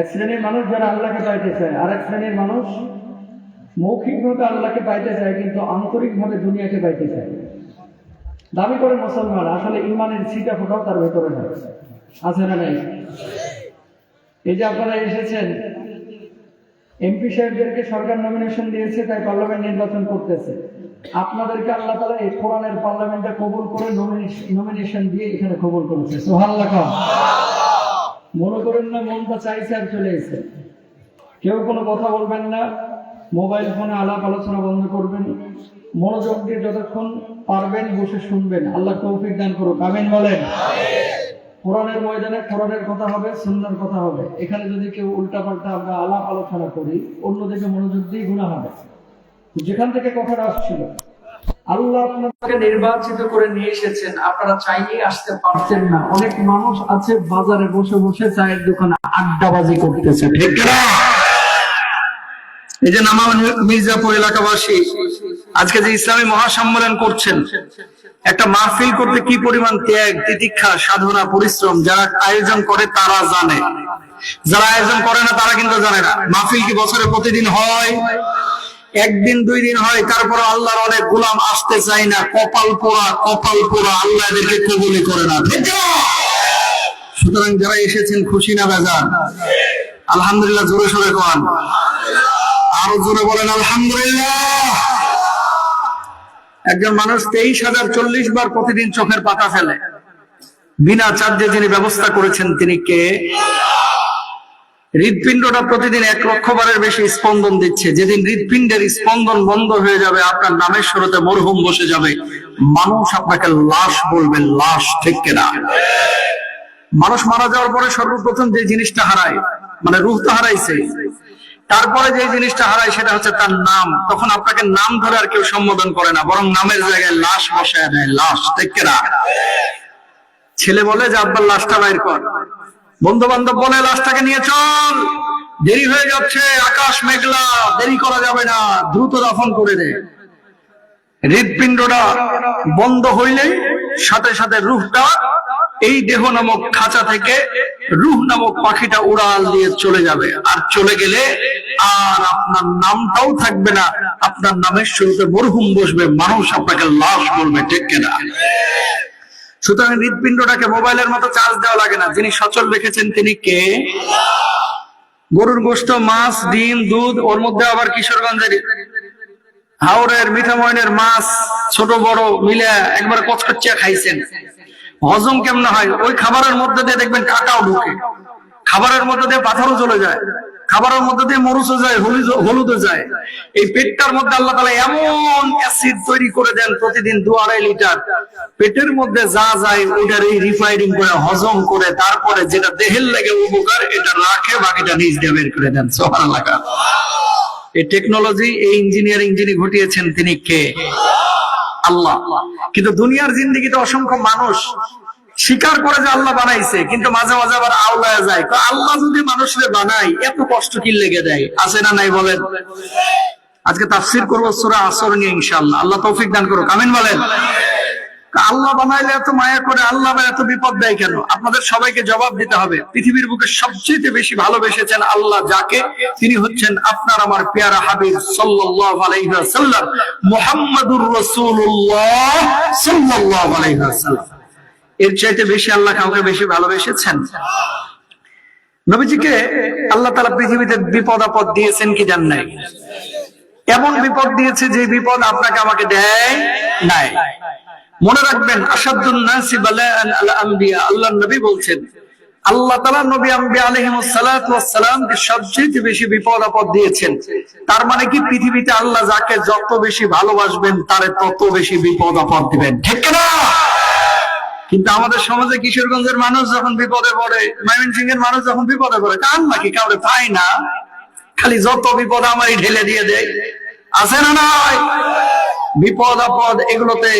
এক শ্রেণির মানুষ যারা আল্লাহকে পাইতে চায় আর এক শ্রেণির মানুষ মৌখিকভাবে আল্লাহকে পাইতে চায়, কিন্তু আন্তরিকভাবে দুনিয়াকে পাইতে চায়। দাবি করে মুসলমান, আসলে ইমানের ছিটা ফোটাও তার ভেতরে নাই আছে না নাই? এই যে আপনারা এসেছেন, এমপি সাহেবদেরকে সরকার নমিনেশন দিয়েছে, তাই পার্লামেন্ট নির্বাচন করতেছে। আপনাদেরকে আল্লাহ তালা এই কোরআনের পার্লামেন্টে কবুল করে নমিনেশন দিয়ে এখানে কবুল করেছে। সোহাল্লা খান মনে করেন না, মনটা চাইছে আর চলে এসে কেউ কোনো কথা বলবেন না, মোবাইল ফোনে আলাপ আলোচনা বন্ধ করবেন, মনোযোগ দিয়ে যতক্ষণ পারবেন বসে শুনবেন। আল্লাহ তৌফিক দান করুক, আমিন বলেন। কোরআনের ময়দানে কোরআনের কথা হবে সুন্দর কথা হবে। এখানে যদি কেউ উল্টাপাল্টা আমরা আলাপ আলোচনা করি, অন্যদিকে মনোযোগ দিয়ে গুণা হবে। যেখান থেকে কথাটা আসছিল আল্লাহ আপনাকে নির্বাচিত করে নিয়ে এসেছেন। আপনারা আসতে না। অনেক মানুষ আছে বাজারে বসে বসে চায়ের দোকানে আড্ডাবাজি করতেছে, ঠিক না? এই যে নামা মির্জাপুর এলাকাবাসী, আজকে যে ইসলামী মহাসম্মেলন করছেন, একটা মাহফিল করতে কি পরিমাণ ত্যাগ, তিতিক্ষা, সাধনা, পরিশ্রম যারা আয়োজন করে তারা জানে। যারা আয়োজন করে না, তারা কিন্তু জানে না। মাহফিল কি বছরে প্রতিদিন হয়? একদিন, দুই দিন হয়, তারপর আল্লাহর অনেক গোলাম আসতে চাই না। কপাল পোড়া কপাল পোড়া, আল্লাহ এদেরকে কবুলি করে না? সুতরাং যারা এসেছেন, খুশি না বেজান আলহামদুলিল্লাহ, জোরে সোরে কন? আরও জোরে বলেন, আলহামদুলিল্লাহ। একজন মানুষ তেইশ হাজার চল্লিশ বার প্রতিদিন চোখের পাতা ফেলে। বিনা চার্জে যিনি ব্যবস্থা করেছেন, তিনি কে? হৃদপিণ্ডটা প্রতিদিন এক লক্ষ বারের বেশি স্পন্দন দিচ্ছে। যেদিন হৃদপিণ্ডের স্পন্দন বন্ধ হয়ে যাবে, আপনার নামের স্রোতে মরহুম বসে যাবে। মানুষ আপনাকে লাশ বলবে, লাশ ঠিক কিনা? মানুষ মারা যাওয়ার পরে সর্বপ্রথম যে জিনিসটা হারায় মানে রুহ তো হারাইছে, তারপরে যে জিনিসটা হারায় সেটা হচ্ছে তার নাম। তখন আপনাকে নাম ধরে আর কেউ সম্বোধন করে না, বরং নামের জায়গায় লাশ বসায় দেয়, লাশ ঠিক না ছেলে বলে যে, আব্বার লাশটা বাইর কর। বন্ধু বান্ধব বলে লাশটাকে নিয়ে চল। দেরি হয়ে যাচ্ছে, আকাশ মেঘলা, দেরি করা যাবে না, দ্রুত দাফন করে দে হৃদপিণ্ডটা বন্ধ হইলে সাথে সাথে রুহটা এই দেহ নামক খাঁচা থেকে রুহ নামক পাখিটা উড়াল দিয়ে চলে যাবে। আর চলে গেলে আর আপনার নামটাও থাকবে না। আপনার নামের শুরুতে মরহুম বসবে। মানুষ আপনাকে লাশ বলবে, ঠিক কিনা? সুতরাং হৃদপিণ্ডটাকে মোবাইলের মতো চার্জ দেওয়া লাগে না। যিনি সচল রেখেছেন তিনি কে? গরুর গোস্ত মাছ, ডিম, দুধ, ওর মধ্যে আবার কিশোরগঞ্জের হাওড়ের মিঠাময়নের মাছ, ছোট, বড় মিলে একবার কচকচিয়া খাইছেন। হজম কেমন হয়? ওই খাবারের মধ্যে দিয়ে দেখবেন কাটাও ঢুকে। খাবারের মধ্যে দিয়ে পাথরও চলে যায়। খাবারের মধ্যে দিয়ে মরুচও যায় হলুদ- হলুদও যায়। এই পেটটার মধ্যে আল্লাহ তালা এমন অ্যাসিড তৈরি করে দেন প্রতিদিন দু আড়াই লিটার। পেটের মধ্যে যা যায়, ওইটার এই রিফাইনিং করে, হজম করে, তারপরে যেটা দেহের লেগে উপকার, এটা রাখে বাকিটা নিজ দিয়ে বের করে দেন। সোহান লাগা এই টেকনোলজি এই ইঞ্জিনিয়ারিং যিনি ঘটিয়েছেন, তিনি কে? আল্লাহ। কিন্তু দুনিয়ার জিন্দিগিতে অসংখ্য মানুষ স্বীকার করে যে আল্লাহ বানাইছে, কিন্তু মাঝে মাঝে আবার আওলায় যায়। তো আল্লাহ যদি মানুষরে বানাই এত কষ্ট কি লেগে দেয় আছে না নাই বলেন? আজকে তাফসির করব সুরা আসর নিয়ে ইনশাআল্লাহ। আল্লাহ তৌফিক দান করুক। আমিন বলেন? আল্লাহ বানাইলে এত মায়া করে, আল্লাহ এত বিপদ দেয় কেন? আপনাদের সবাইকে জবাব দিতে হবে। পৃথিবীর বুকে সবচেয়ে বেশি ভালোবেসেছেন আল্লাহ যাকে, তিনি হচ্ছেন আপনার আমার পেয়ারা হাবিব সাল্লাল্লাহু আলাইহি ওয়াসাল্লাম, মুহাম্মাদুর রাসূলুল্লাহ সাল্লাল্লাহু আলাইহি ওয়াসাল্লাম। এর চাইতে বেশি আল্লাহ কাউকে বেশি ভালোবেসেছেন? নবীজিকে আল্লাহ তাআলা পৃথিবীতে বিপদ আপদ দিয়েছেন কি জান নাই? এমন বিপদ দিয়েছে যে বিপদ আপনাকে আমাকে দেয় নাই। মনে রাখবেন আল্লাহ নবী বলছেন, আল্লাহ তাআলা নবী আম্বিয়া আলাইহিমুস সালাতু ওয়াস সালামকে সবচেয়ে বেশি বিপদ আপদ দিয়েছেন। তার মানে কি পৃথিবীতে আল্লাহ যাকে যত বেশি ভালোবাসবেন, তারে তত বেশি বিপদ আপদ দিবেন। ঠিক না কিন্তু আমাদের সমাজে কিশোরগঞ্জের মানুষ যখন বিপদে পড়ে ময়মনসিংহ এর মানুষ যখন বিপদে পড়ে, কান নাকি কাউরে পায় না। খালি যত বিপদ আমারই ঢেলে দিয়ে দেয়। আছে না নাই? বিপদ, আপদ, এগুলোতে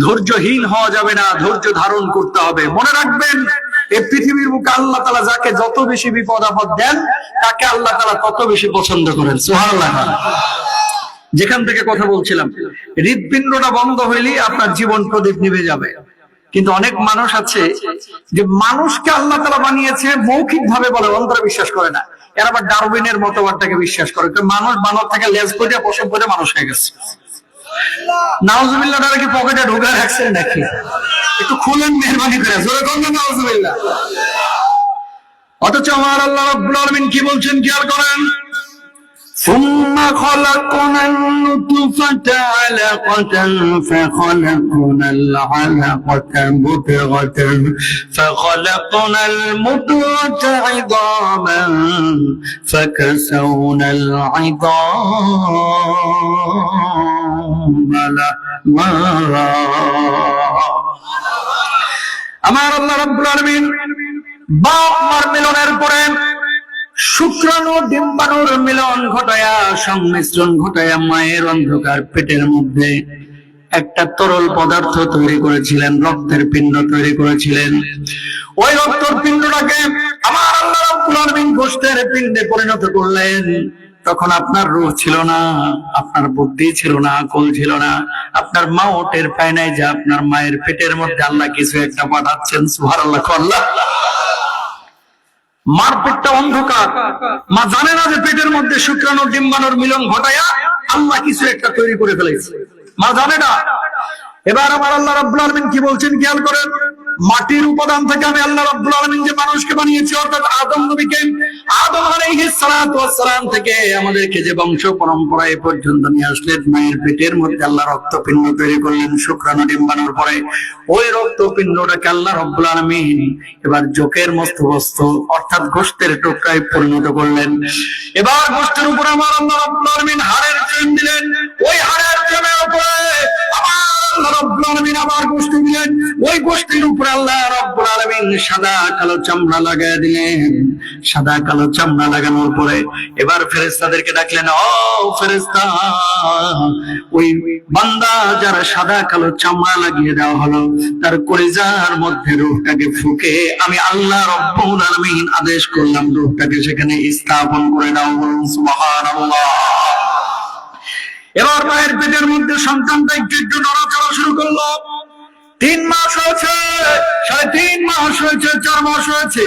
ধৈর্যহীন হওয়া যাবে না, ধৈর্য ধারণ করতে হবে। মনে রাখবেন, এই পৃথিবীর বুকে আল্লাহ তালা যাকে যত বেশি বিপদ, আপদ দেন, তাকে আল্লাহ তালা তত বেশি পছন্দ করেন। সুবহানাল্লাহ। যেখান থেকে কথা বলছিলাম হৃদপিণ্ডটা বন্ধ হইলেই আপনার জীবন প্রদীপ নিভে যাবে। কিন্তু অনেক মানুষ আছে যে মানুষকে আল্লাহ তালা বানিয়েছে মৌখিক ভাবে বলে, অন্তরে বিশ্বাস করে না। এরা আবার ডারউইনের মতবাদটাকে বিশ্বাস করে। মানুষ বানর থেকে, লেজ করে পশম করে মানুষ হয়ে গেছে। কি পকেটে অথচ আমার আল্লাহ রাব্বুল আলামিন কি খেয়াল করেন? ثم خلقنا النطفة علقة فخلقنا العلقة مضغة فخلقنا المضغة عظاما فكسونا العظام لحما আমার আল্লাহ রাব্বুল আলামিন বাপ মার মিলনের পরে শুক্রাণু ডিম্বাণুর মিলন ঘটায়া, সংমিশ্রণ ঘটায়া মায়ের অন্ধকার পেটের মধ্যে একটা তরল পদার্থ তৈরি করেছিলেন, রক্তের পিণ্ড তৈরি করেছিলেন। ওই রক্তের পিণ্ডটাকে আমার আল্লাহ গোষ্ঠের পিণ্ডে পরিণত করলেন। তখন আপনার রূহ ছিল না, আপনার বুদ্ধি ছিল না, আকল ছিল না। আপনার মা ওটের পায় নাই যে আপনার মায়ের পেটের মধ্যে আল্লাহ কিছু একটা পাঠাচ্ছেন সুবহানাল্লাহ আল্লাহ মার পেটটা অন্ধকার। মা জানে না যে পেটের মধ্যে শুক্রাণু ডিম্বাণুর মিলন ঘটাইয়া আল্লাহ কিছু একটা তৈরি করে ফেলেছে। মা জানে না। এবার আমার আল্লাহ রাব্বুল আলামিন কি বলছেন খেয়াল করেন? মাটির উপাদান থেকে আমি আল্লাহ রাব্বুল আলামিন যে মানুষকে বানিয়েছি, অর্থাৎ আদম নবীকে আদম সালাম থেকে আমাদেরকে যে বংশ পরম্পরা এ পর্যন্ত নিয়ে আসলেন, মায়ের পেটের মধ্যে আল্লাহ রক্তপিণ্ড তৈরি করলেন, শুক্রাণু ডিম্বাণুর পরে ওই রক্তপিণ্ডটাকে আল্লাহ রাব্বুল আলামিন এবার জোকের মস্ত বস্তু অর্থাৎ গোশতের টুকরায় পরিণত করলেন। এবার গোশতের উপর আমার আল্লাহ রাব্বুল আলামিন হাড়ের চেন দিলেন। ওই হাড়ের রাব্বুল আলামিন আবার দিলেন। ওই উপরে আল্লাহ রাব্বুল আলামিন সাদা কালো চামড়া দিলেন। সাদা কালো চামড়া লাগানোর পরে এবার ফেরেশতাদেরকে ডাকলেন, ও ফেরেশতা, ওই বান্দা যারা সাদা কালো চামড়া লাগিয়ে দেওয়া হলো, তার কলিজার মধ্যে রূহটাকে ফুকে আমি আল্লাহ রব্বুল আলামিন আদেশ করলাম রূহটাকে সেখানে স্থাপন করে দাও সুবহানাল্লাহ। এবার মায়ের পেটের মধ্যে সন্তানটা একটু একটু নড়াচড়া শুরু করল। তিন মাস হয়েছে, সাড়ে তিন মাস হয়েছে, চার মাস হয়েছে।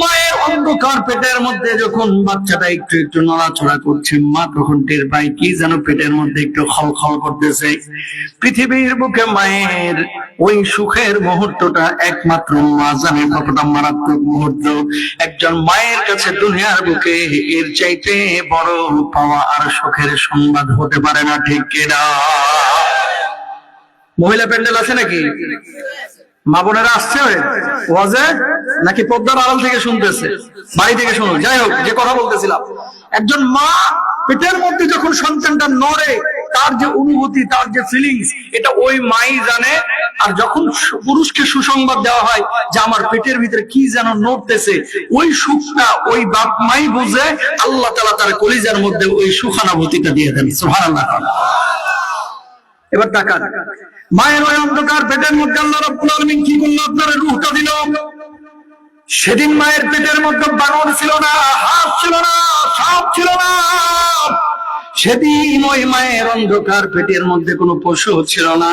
মায়ের অন্ধকার পেটের মধ্যে যখন বাচ্চাটা একটু একটু নড়াচড়া করছে, মা তখন টের পায়, কি যেন পেটের মধ্যে একটু খল খল করতেছে। পৃথিবীর বুকে মায়ের ওই সুখের মুহূর্তটা একমাত্র মা জানে, কতটা মারাত্মক মুহূর্ত। একজন মায়ের কাছে দুনিয়ার বুকে এর চাইতে বড় পাওয়া আর সুখের সংবাদ হতে পারে না, ঠিক কিনা? মহিলা প্যান্ডেল আছে নাকি? মা বোনেরা আসছে? ওয়াজে? নাকি পদ্মার আড়াল থেকে শুনতেছে? বাড়ি থেকে শুনুন। যাই হোক, যে কথা বলতেছিলাম। একজন মা পেটের মধ্যে যখন সন্তানটা নড়ে, তার যে অনুভূতি, তার যে ফিলিংস এটা ওই মাই জানে। আর যখন পুরুষকে সুসংবাদ দেওয়া হয় যে আমার পেটের ভিতরে কি যেন নড়তেছে, ওই সুখটা ওই বাপ মাই বুঝে, আল্লাহ তালা তার কলিজার মধ্যে ওই সুখানুভূতিটা দিয়ে দেন। সুবহানাল্লাহ। এবার টাকা মায়ের ওই অন্ধকার পেটের মধ্যে আল্লাহ রব্বুল আলামিন কি করল? আপনার রূহটা দিল। সেদিন মায়ের পেটের মধ্যে বানর ছিল না হাত ছিল না, সাপ ছিল না। সেদিন ওই মায়ের অন্ধকার পেটের মধ্যে কোনো পশু ছিল না।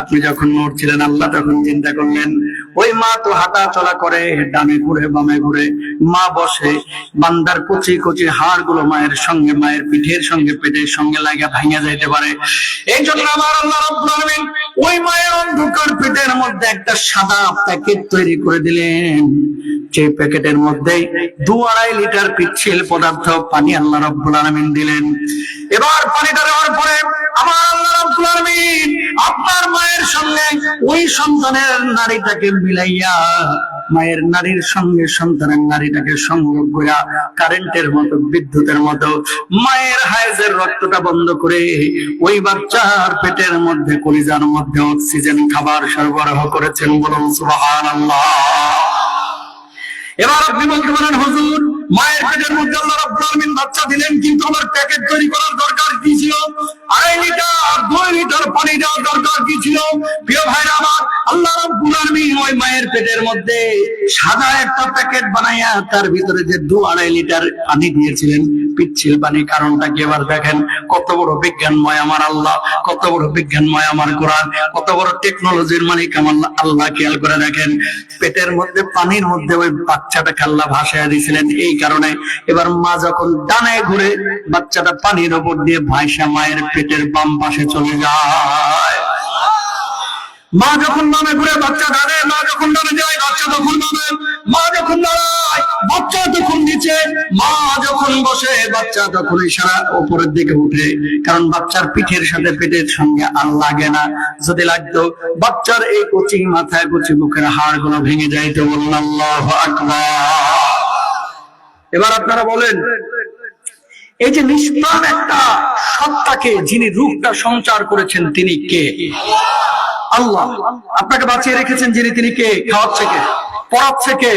আপনি যখন নড়ছিলেন আল্লাহ তখন চিন্তা করলেন ওই মা তো হাঁটা চলা করে, ডানে ঘুরে, বামে ঘুরে। মা বসে, বান্দার কচি কচি হাড়গুলো মায়ের সঙ্গে, মায়ের পিঠের সঙ্গে, পেটের সঙ্গে লাগা ভাঙা যাইতে পারে। এই জন্য আমার আল্লাহ ওই মায়ের অন্ধকার পেটের মধ্যে একটা সাদা প্যাকেট তৈরি করে দিলেন। যে প্যাকেটের মধ্যে দু আড়াই লিটার পিচ্ছিল পদার্থ পানি আল্লাহ রাব্বুল আলামিন দিলেন। এবার পানিটা দেওয়ার পরে আমার আল্লাহ রাব্বুল আলামিন আপনার মায়ের সঙ্গে, ওই সন্তানের নারীটাকে মিলাইয়া মায়ের নারীর সঙ্গে সন্তানের নারীটাকে সংযোগ করিয়া কারেন্টের মতো, বিদ্যুতের মতো মায়ের হায়েজের রক্তটা বন্ধ করে ওই বাচ্চার পেটের মধ্যে, কলিজার মধ্যে অক্সিজেন খাবার সরবরাহ করেছেন বলুন সুবহানাল্লাহ। এবার আপনি বলতে পারেন, হুজুর মায়ের পেটের মধ্যে আল্লাহ রাব্বুল আলামিন বাচ্চা দিলেন, কিন্তু আমার প্যাকেট তৈরি করার দরকার কি ছিল? আড়াই লিটার দুই লিটার পানি দেওয়ার দরকার কি ছিল? প্রিয় ভাইরা আমার, আল্লাহ রাব্বুল আলামিন ওই মায়ের পেটের মধ্যে সাদা একটা প্যাকেট বানাইয়া তার ভিতরে যে দু আড়াই লিটার পানি দিয়েছিলেন, পিচ্ছিল পানি কারণটা কি এবার দেখেন? কত বড় বিজ্ঞানময় আমার আল্লাহ, কত বড় বিজ্ঞানময় আমার কোরআন, কত বড় টেকনোলজির মালিক আমার আল্লাহ খেয়াল করে দেখেন, পেটের মধ্যে, পানির মধ্যে ওই বাচ্চাটাকে আল্লাহ ভাসায় দিয়েছিলেন, এই কারণে এবার মা যখন ডানে ঘুরে বাচ্চাটা পানির ওপর দিয়ে ভাইসা মায়ের পেটের বাম পাশে চলে যায়। মা যখন নামে ঘুরে বাচ্চা দাঁড়ে মা যখন নামে যায়, বাচ্চা তখন নামে। মা যখন দাঁড়ায়, বাচ্চা তখন নিচে। মা যখন বসে, বাচ্চা তখন ইশারা উপরের দিকে উঠে। কারণ বাচ্চার পিঠের সাথে পেটের সঙ্গে আর লাগে না। যদি লাগতো, বাচ্চার এই কচি মাথায় কচি বুকের হাড়গুলো ভেঙে যাইতো। বলুন, আল্লাহ আকবার। এবার আপনারা বলেন, এই যে নিষ্প্রাণ একটা সত্তাকে যিনি রূপটা সঞ্চার করেছেন, তিনি কে? আল্লাহ। আপনাকে বাঁচিয়ে রেখেছেন যিনি, তিনি কে? খাওয়াচ্ছে কে? পড়াচ্ছে কে?